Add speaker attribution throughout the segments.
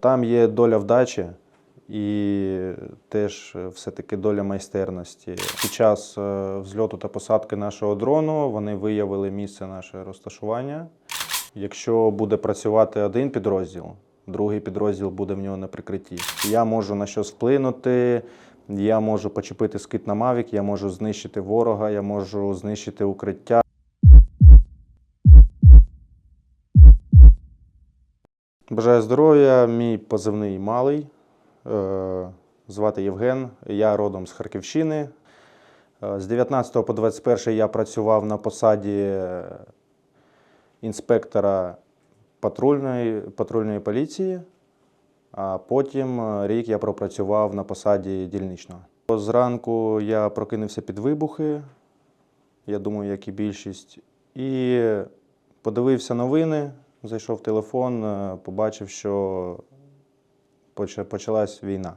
Speaker 1: Там є доля вдачі і теж е, все-таки доля майстерності. Під час е, взльоту та посадки нашого дрону вони виявили місце наше розташування. Якщо буде працювати один підрозділ, другий підрозділ буде в нього на прикритті. Я можу на щось вплинути, я можу почепити скид на Мавік, я можу знищити ворога, я можу знищити укриття. Бажаю здоров'я, мій позивний малий. Е, Звати Євген. Я родом з Харківщини. Е, З 19 по 21 я працював на посаді інспектора патрульної, патрульної поліції, а потім рік я пропрацював на посаді дільничного. Зранку я прокинувся під вибухи, я думаю, як і більшість, і подивився новини, зайшов телефон, е, побачив, що почалась війна.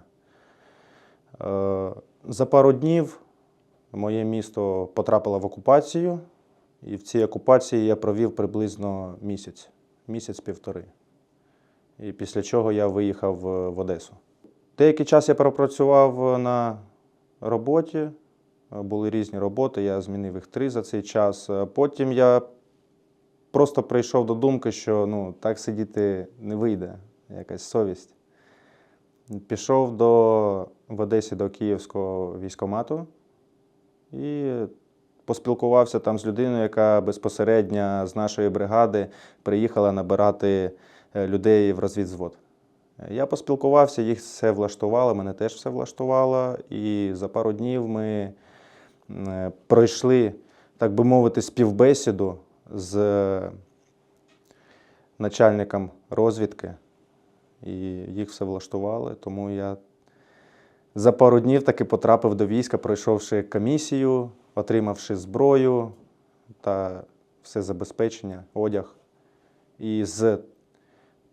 Speaker 1: Е, За пару днів моє місто потрапило в окупацію, і в цій окупації я провів приблизно місяць, місяць-півтори. І після чого я виїхав е, в Одесу. Деякий час я пропрацював на роботі, були різні роботи, я змінив їх три за цей час. Потім я просто прийшов до думки, що ну, так сидіти не вийде, якась совість. Пішов до, в Одесі до Київського військкомату і поспілкувався там з людиною, яка безпосередньо з нашої бригади приїхала набирати е, людей в розвідзвод. Я поспілкувався, їх все влаштувало, мене теж все влаштувало. І за пару днів ми е, пройшли, так би мовити, співбесіду з начальником розвідки, і їх все влаштували. Тому я за пару днів таки потрапив до війська, пройшовши комісію, отримавши зброю та все забезпечення, одяг. І з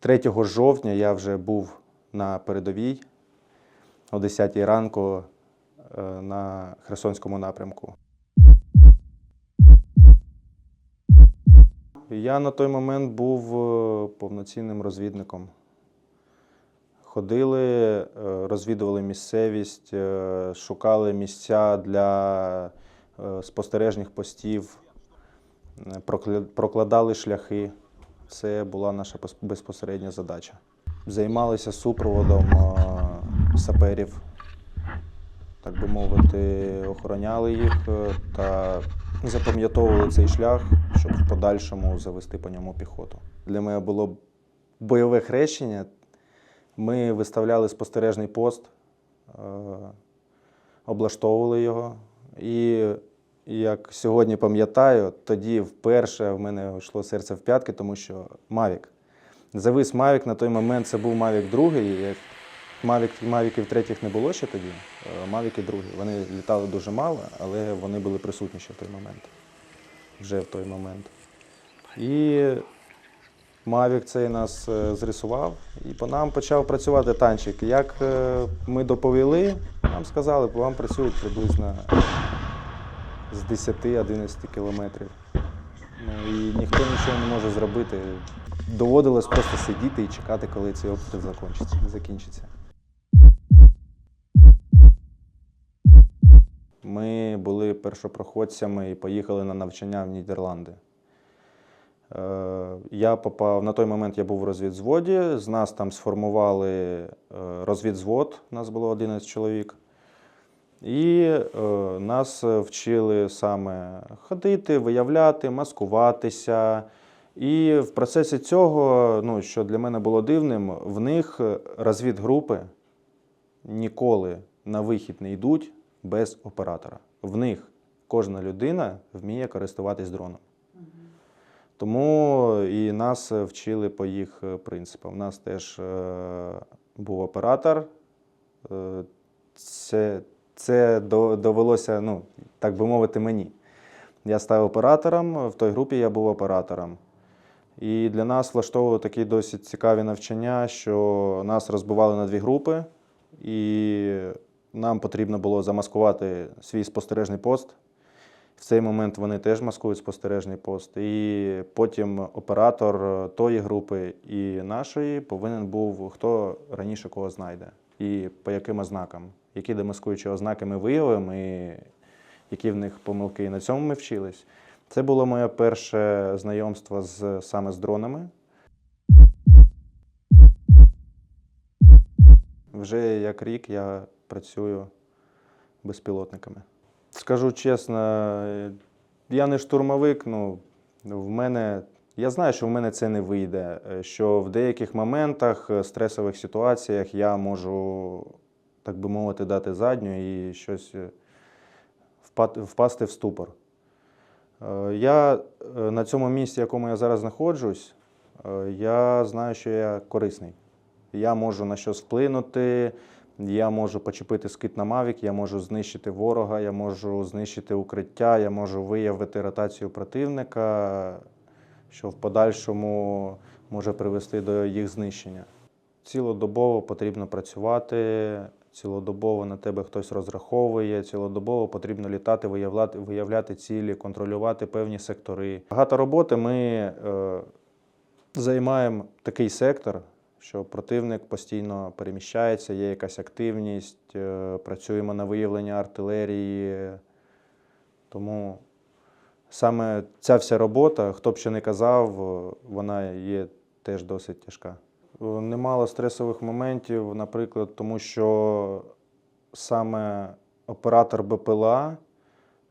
Speaker 1: 3 жовтня я вже був на передовій о 10 ранку е, на Херсонському напрямку. Я на той момент був е, повноцінним розвідником. Ходили, е, розвідували місцевість, е, шукали місця для спостережних постів, прокладали шляхи. Це була наша безпосередня задача. Займалися супроводом саперів, так би мовити, охороняли їх та запам'ятовували цей шлях, щоб в подальшому завести по ньому піхоту. Для мене було бойове хрещення. Ми виставляли спостережний пост, е, облаштовували його. І як сьогодні пам'ятаю, тоді вперше в мене йшло серце в п'ятки, тому що Мавік. Завис Мавік на той момент це був Мавік другий. Мавік, Мавіків третіх не було ще тоді, е, Мавіки другі. Вони літали дуже мало, але вони були присутні ще в той момент. Вже в той момент. І Мавік цей нас е, зрисував, і по нам почав працювати танчик. Як е, ми доповіли, нам сказали, по вам працюють приблизно з 10-11 кілометрів. Ну, і ніхто нічого не може зробити. Доводилось просто сидіти і чекати, коли цей обстріл закінчиться. Були першопроходцями і поїхали на навчання в Нідерланди. Е, Я попав на той момент я був в розвідзводі. З нас там сформували е, розвідзвод, нас було 11 чоловік. І е, нас вчили саме ходити, виявляти, маскуватися. І в процесі цього, ну, що для мене було дивним, в них розвідгрупи ніколи на вихід не йдуть без оператора. В них кожна людина вміє користуватись дроном. Тому і нас вчили по їх е, принципам. У нас теж е, був оператор. Е, Це, це довелося, ну, так би мовити, мені. Я став оператором, в той групі я був оператором. І для нас влаштовували такі досить цікаві навчання, що нас розбивали на дві групи, і нам потрібно було замаскувати свій спостережний пост В цей момент вони теж маскують спостережний пост. І потім оператор тої групи і нашої повинен був хто раніше кого знайде. І по яким ознакам, які демаскуючі ознаки ми виявимо, і які в них помилки. І на цьому ми вчились. Це було моє перше знайомство з саме з дронами. Вже як рік я працюю безпілотниками. Скажу чесно, я не штурмовик, ну в мене. Я знаю, що в мене це не вийде. Що в деяких моментах, е, стресових ситуаціях я можу, так би мовити, дати задню і щось е, впасти в ступор. Е, Я на цьому місці, в якому я зараз знаходжусь, я знаю, що я корисний. Я можу на щось вплинути, я можу почепити скид на Мавік, я можу знищити ворога, я можу знищити укриття, я можу виявити ротацію противника, що в подальшому може привести до їх знищення. Цілодобово потрібно працювати, цілодобово на тебе хтось розраховує, цілодобово потрібно літати, виявляти, виявляти цілі, контролювати певні сектори. Багато роботи ми е, займаємо такий сектор, що противник постійно переміщається, є якась активність, е, працюємо на виявлення артилерії. Тому саме ця вся робота, хто б що не казав, е, вона є теж досить тяжка. Е, Немало стресових моментів, наприклад, тому що саме оператор БПЛА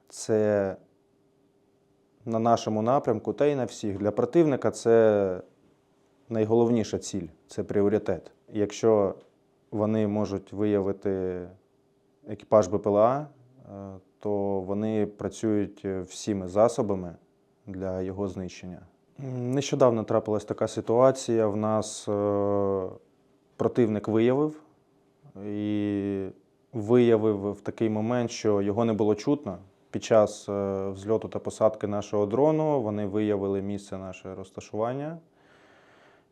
Speaker 1: це на нашому напрямку, та й на всіх. Для противника це найголовніша ціль, це пріоритет. Якщо вони можуть виявити екіпаж БПЛА, е, то вони працюють е, всіми засобами для його знищення. Нещодавно трапилась така ситуація. В нас е, противник виявив і виявив в такий момент, що його не було чутно. Під час взльоту та посадки нашого дрону вони виявили місце наше розташування.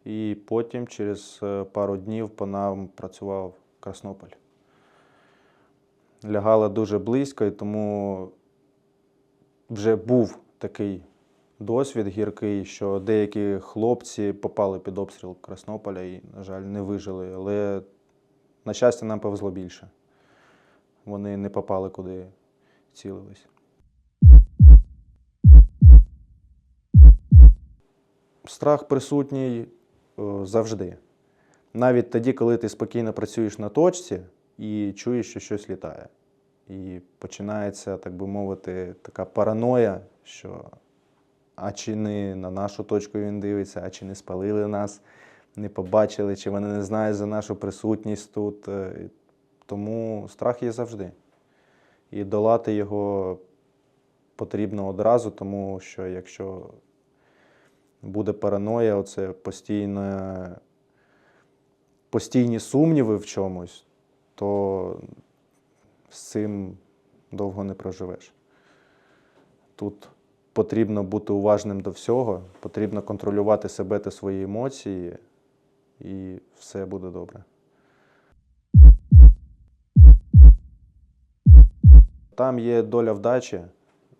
Speaker 1: І потім, через е, пару днів, по нам працював Краснополь. Лягала дуже близько, і тому вже був такий досвід гіркий, що деякі хлопці попали під обстріл Краснополя і, на жаль, не вижили. Але, на щастя, нам повезло більше. Вони не попали куди цілились. Страх присутній завжди. Навіть тоді, коли ти спокійно працюєш на точці і чуєш, що щось літає. І починається, так би мовити, така параноя, що а чи не на нашу точку він дивиться, а чи не спалили нас, не побачили, чи вони не знають за нашу присутність тут. Е, Тому страх є завжди. І долати його потрібно одразу, тому що якщо буде параноя, оце постійне, постійні сумніви в чомусь, то з цим довго не проживеш. Тут потрібно бути уважним до всього, потрібно контролювати себе та свої емоції, і все буде добре. Там є доля вдачі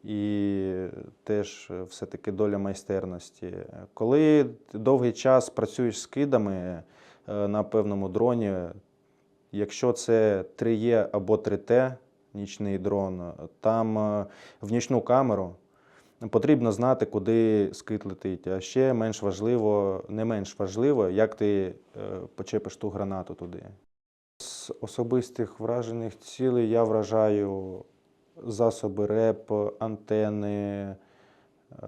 Speaker 1: і теж е, все-таки доля майстерності. Коли довгий час працюєш з кидами е, на певному дроні, якщо це 3Е або 3Т, нічний дрон, там е, в нічну камеру потрібно знати, куди скид летить. А ще менш важливо, не менш важливо, як ти почепиш ту гранату туди. З особистих вражених цілей я вражаю засоби РЕП, антени, е,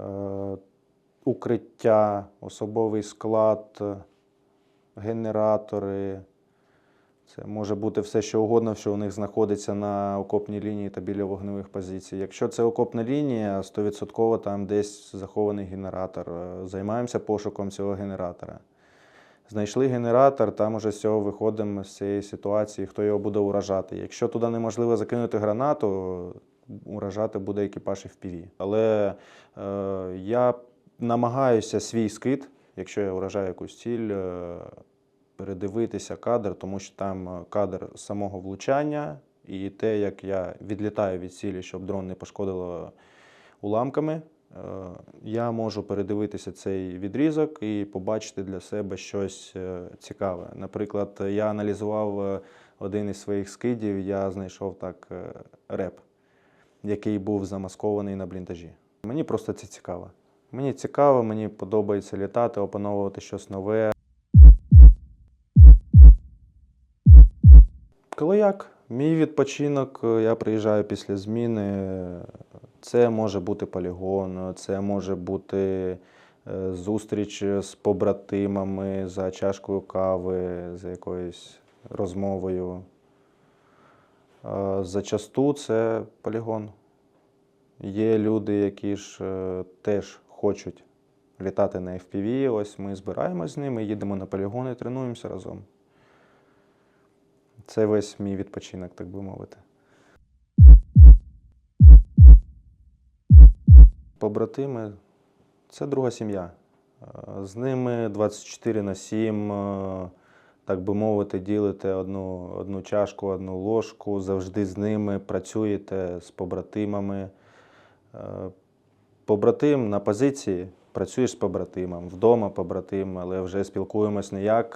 Speaker 1: укриття, особовий склад, генератори. Це може бути все, що угодно, що у них знаходиться на окопній лінії та біля вогневих позицій. Якщо це окопна лінія, 100% там десь захований генератор. Е, Займаємося пошуком цього генератора. Знайшли генератор, там уже з цього виходимо з цієї ситуації, хто його буде уражати. Якщо туди неможливо закинути гранату, уражати буде екіпаж FPV. Але е, я намагаюся свій скид, якщо я уражаю якусь ціль, е, передивитися кадр, тому що там е, кадр самого влучання і те, як я відлітаю від цілі, щоб дрон не пошкодило уламками, я можу передивитися цей відрізок і побачити для себе щось е, цікаве. Наприклад, я аналізував е, один із своїх скидів, я знайшов так е, реп, який був замаскований на бліндажі. Мені просто це цікаво. Мені цікаво, мені подобається літати, опановувати щось нове. Коли як? Мій відпочинок, е, я приїжджаю після зміни. Це може бути полігон, це може бути е, зустріч з побратимами за чашкою кави, за якоюсь розмовою. Е, Зачасту це полігон. Є люди, які ж е, теж хочуть літати на FPV. Ось ми збираємось з ними, їдемо на полігон і тренуємося разом. Це весь мій відпочинок, так би мовити. Побратими це друга сім'я. Е, З ними 24 на 7, е, так би мовити, ділите одну, одну чашку, одну ложку, завжди з ними працюєте з побратимами. Е, Побратим на позиції, працюєш з побратимом, вдома побратим, але вже спілкуємось не як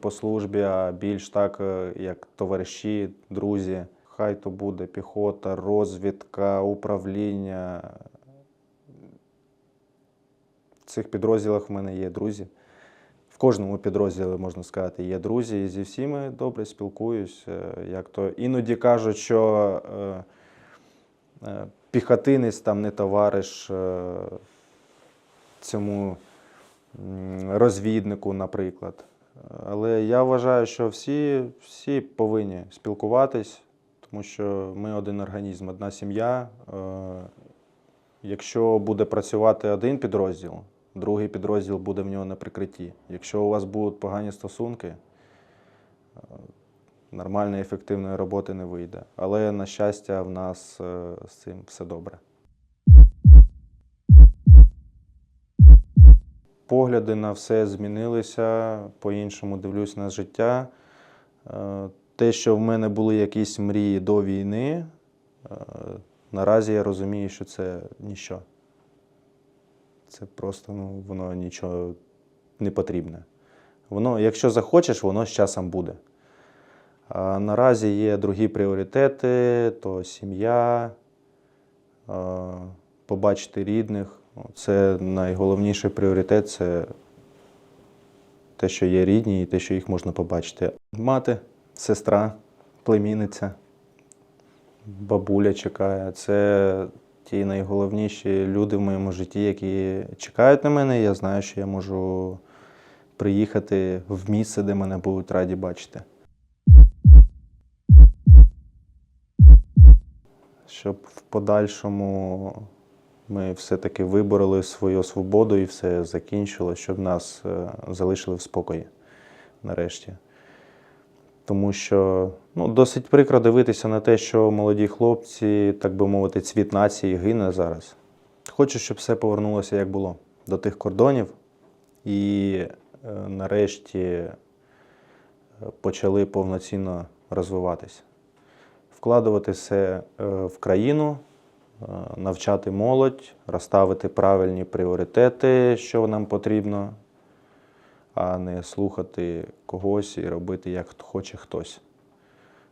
Speaker 1: по службі, а більш так, як товариші, друзі. Хай то буде піхота, розвідка, управління. Цих підрозділах в мене є друзі. В кожному підрозділі, можна сказати, є друзі, і зі всіми добре спілкуюсь. Е, Як то іноді кажуть, що е, е, піхотинець там не товариш цьому розвіднику, наприклад. Але я вважаю, що всі, всі повинні спілкуватись, тому що ми один організм, одна сім'я. Якщо буде працювати один підрозділ, другий підрозділ буде в нього на прикритті. Якщо у вас будуть погані стосунки, е, нормальної ефективної роботи не вийде. Але, на щастя, в нас е, з цим все добре. Погляди на все змінилися, по-іншому дивлюсь на життя. Е, Те, що в мене були якісь мрії до війни, наразі я розумію, що це ніщо. Це просто ну, воно нічого не потрібне. Воно, якщо захочеш, воно з часом буде. А наразі є другі пріоритети, то сім'я, побачити рідних. Це найголовніший пріоритет це те, що є рідні, і те, що їх можна побачити. Мати, сестра, племінниця, бабуля чекає. Це ті найголовніші люди в моєму житті, які чекають на мене. Я знаю, що я можу приїхати в місце, де мене будуть раді бачити. Щоб в подальшому ми все-таки вибороли свою свободу і все закінчило, щоб нас е, залишили в спокої нарешті. Тому що ну, досить прикро дивитися на те, що молоді хлопці, так би мовити, цвіт нації гине зараз. Хочу, щоб все повернулося як було до тих кордонів, і е, нарешті е, почали повноцінно розвиватися. Вкладувати все е, в країну, е, навчати молодь, розставити правильні пріоритети, що нам потрібно, а не слухати когось і робити, як хоче хтось.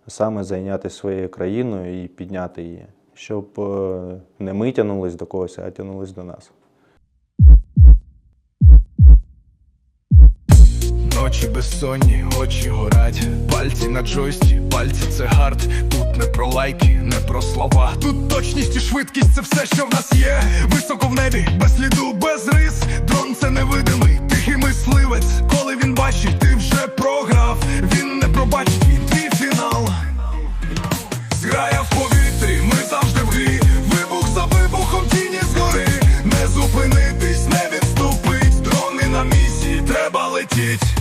Speaker 1: Саме зайняти своєю країною і підняти її, щоб е, не ми тянулись до когось, а тянулись до нас.
Speaker 2: Ночі безсонні, очі горять, пальці на джойсті, пальці це гард. Тут не про лайки, не про слова. Тут точність і швидкість це все, що в нас є. Високо в небі, без
Speaker 1: сліду, без рис. Дрон це невидимий, тихий мисливець. Коли він бачить, ти вже програв. Він не пробачить і твій фінал. Зграя в повітрі, ми завжди в грі. Вибух за вибухом тіні згори. Не зупинитись, не відступить. Дрони на місці треба летіть.